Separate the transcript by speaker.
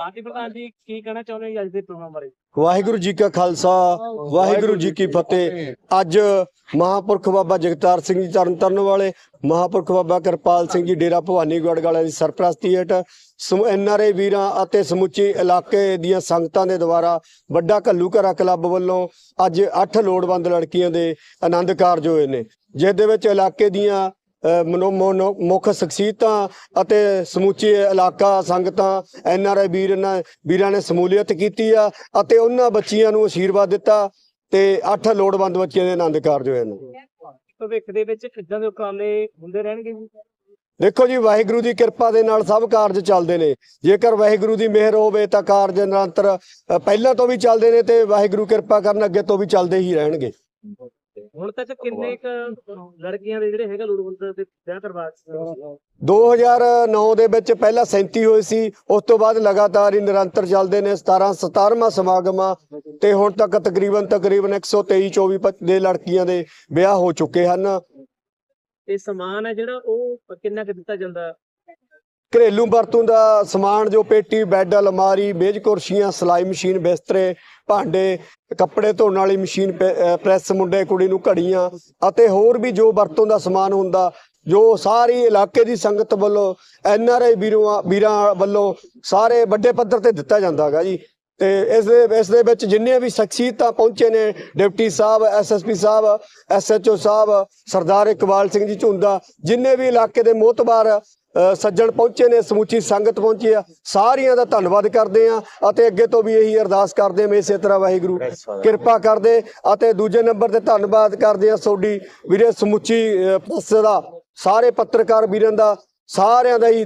Speaker 1: ਹਾਂਜੀ ਪ੍ਰਧਾਨ ਜੀ, ਕੀ ਕਹਿਣਾ ਚਾਹੁੰਦੇ ਹੋ ਅੱਜ ਦੇ ਪ੍ਰੋਗਰਾਮ ਬਾਰੇ?
Speaker 2: ਵਾਹਿਗੁਰੂ ਜੀ ਕਾ ਖਾਲਸਾ, ਵਾਹਿਗੁਰੂ ਜੀ ਕੀ ਫਤਿਹ। ਅੱਜ ਮਹਾਪੁਰਖ ਬਾਬਾ ਜਗਤਾਰ ਸਿੰਘ ਜੀ ਤਰਨ ਵਾਲੇ, ਮਹਾਪੁਰਖ ਬਾਬਾ ਕਿਰਪਾਲ ਸਿੰਘ ਜੀ ਡੇਰਾ ਭਵਾਨੀ ਵਾਲਿਆਂ ਦੀ ਸਰਪ੍ਰਸਤੀ ਹੇਠ ਐਨਆਰਏ ਵੀਰਾਂ ਅਤੇ ਸਮੁੱਚੇ ਇਲਾਕੇ ਦੀਆਂ ਸੰਗਤਾਂ ਦੇ ਦੁਆਰਾ ਵੱਡਾ ਘੱਲੂ ਘਰਾ ਕਲੱਬ ਵੱਲੋਂ ਅੱਜ 8 ਲੋੜਵੰਦ ਲੜਕੀਆਂ ਦੇ ਆਨੰਦ ਕਾਰਜ ਹੋਏ ਨੇ, ਜਿਸ ਦੇ ਵਿੱਚ ਇਲਾਕੇ ਦੀਆਂ ਮੁੱਖ ਸ਼ਖਸੀਅਤਾਂ ਅਤੇ ਸਮੁੱਚੇ ਇਲਾਕਾ ਸੰਗਤਾਂ ਐਨਆਰਆਈ ਵੀਰ ਇਹਨਾਂ ਵੀਰਾਂ ਨੇ ਸਮੂਲੀਅਤ ਕੀਤੀ ਆ ਅਤੇ ਉਹਨਾਂ ਬੱਚੀਆਂ ਨੂੰ ਅਸ਼ੀਰਵਾਦ ਦਿੱਤਾ ਤੇ 8 ਲੋੜਵੰਦ ਬੱਚਿਆਂ ਦੇ ਆਨੰਦ ਕਾਰਜ ਹੋਏ ਨੇ।
Speaker 1: ਭਵਿੱਖ ਦੇ ਵਿੱਚ ਇਦਾਂ ਦੇ ਉਪਰਾਲੇ ਹੁੰਦੇ ਰਹਿਣਗੇ ਜੀ।
Speaker 2: ਦੇਖੋ ਜੀ ਵਾਹਿਗੁਰੂ ਦੀ ਕਿਰਪਾ ਦੇ ਨਾਲ ਸਭ ਕਾਰਜ ਚੱਲਦੇ ਨੇ। ਜੇਕਰ ਵਾਹਿਗੁਰੂ ਦੀ ਮਿਹਰ ਹੋਵੇ ਤਾਂ ਕਾਰਜ ਨਿਰੰਤਰ ਪਹਿਲਾਂ ਤੋਂ ਵੀ ਚੱਲਦੇ ਨੇ ਤੇ ਵਾਹਿਗੁਰੂ ਕਿਰਪਾ ਕਰਨ ਅੱਗੇ ਤੋਂ ਵੀ ਚੱਲਦੇ ਹੀ ਰਹਿਣਗੇ।
Speaker 1: ਹੁਣ ਤੱਕ ਕਿੰਨੇ ਕ ਲੜਕੀਆਂ ਦੇ ਜਿਹੜੇ ਹੈਗਾ ਲੋੜਵੰਦ ਦੇ ਵਿਆਹ ਕਰਵਾ ਚੁੱਕੇ ਹੋ?
Speaker 2: 2009 ਦੇ ਵਿੱਚ ਪਹਿਲਾਂ 37 ਹੋਏ ਸੀ ਉਸ ਤੋਂ ਬਾਅਦ ਲਗਾਤਾਰ ਹੀ ਨਿਰੰਤਰ ਚੱਲਦੇ ਨੇ 17 17ਵਾਂ ਸਮਾਗਮ ਆ ਤੇ ਹੁਣ ਤੱਕ ਤਕਰੀਬਨ ਤਕਰੀਬਨ 123 24 ਪ- ਦੇ ਲੜਕੀਆਂ ਦੇ ਵਿਆਹ ਹੋ ਚੁੱਕੇ ਹਨ।
Speaker 1: ਤੇ ਸਮਾਨ ਹੈ ਜਿਹੜਾ ਉਹ ਕਿੰਨਾ ਕੁ ਦਿੱਤਾ ਜਾਂਦਾ?
Speaker 2: ਘਰੇਲੂ ਵਰਤੋਂ ਦਾ ਸਮਾਨ ਜੋ ਪੇਟੀ ਬੈੱਡ ਅਲਮਾਰੀ ਮੇਜ਼ ਕੁਰਸੀਆਂ ਸਿਲਾਈ ਮਸ਼ੀਨ ਬਿਸਤਰੇ ਭਾਂਡੇ, ਕੱਪੜੇ ਧੋਣ ਵਾਲੀ ਮਸ਼ੀਨ ਪੈ- ਪ੍ਰੈਸ ਮੁੰਡੇ, ਕੁੜੀ ਨੂੰ ਘੜੀਆਂ ਅਤੇ ਹੋਰ ਵੀ ਜੋ ਵਰਤੋਂ ਦਾ ਸਮਾਨ ਹੁੰਦਾ, ਜੋ ਸਾਰੀ ਇਲਾਕੇ ਦੀ ਸੰਗਤ ਵੱਲੋਂ, ਐਨ ਆਰ ਆਈ ਵੀਰਾਂ ਵੀਰਾਂ ਵੱਲੋਂ ਸਾਰੇ ਵੱਡੇ ਪੱਧਰ ਤੇ ਦਿੱਤਾ ਜਾਂਦਾ ਹੈਗਾ ਜੀ। ਤੇ ਇਸ ਦੇ ਇਸ ਦੇ ਵਿੱਚ ਜਿੰਨੇ ਵੀ ਸ਼ਖਸੀਅਤਾਂ ਪਹੁੰਚੇ ਨੇ ਡਿਪਟੀ ਸਾਹਿਬ ਐਸਐਸਪੀ ਸਾਹਿਬ ਐਸਐਚਓ ਸਾਹਿਬ ਸਰਦਾਰ ਇਕਬਾਲ ਸਿੰਘ ਜੀ ਝੁੰਦਾ ਜਿੰਨੇ ਵੀ ਇਲਾਕੇ ਦੇ ਮੋਤਬਾਰ ਸੱਜਣ ਪਹੁੰਚੇ ਨੇ ਸਮੁੱਚੀ ਸੰਗਤ ਪਹੁੰਚੀ ਆ ਸਾਰਿਆਂ ਦਾ ਧੰਨਵਾਦ ਕਰਦੇ ਆ ਅਤੇ ਅੱਗੇ ਤੋਂ ਵੀ ਇਹੀ ਅਰਦਾਸ ਕਰਦੇ ਆ ਇਸੇ ਤਰ੍ਹਾਂ ਵਾਹਿਗੁਰੂ ਕਿਰਪਾ ਕਰਦੇ ਅਤੇ ਦੂਜੇ ਨੰਬਰ ਤੇ ਧੰਨਵਾਦ ਕਰਦੇ ਆ ਤੁਹਾਡੀ ਵੀਰੇ ਸਮੁੱਚੀ ਪ੍ਰੈਸ ਦਾ ਸਾਰੇ ਪੱਤਰਕਾਰ ਵੀਰਾਂ ਦਾ ਸਾਰਿਆਂ ਦਾ ਹੀ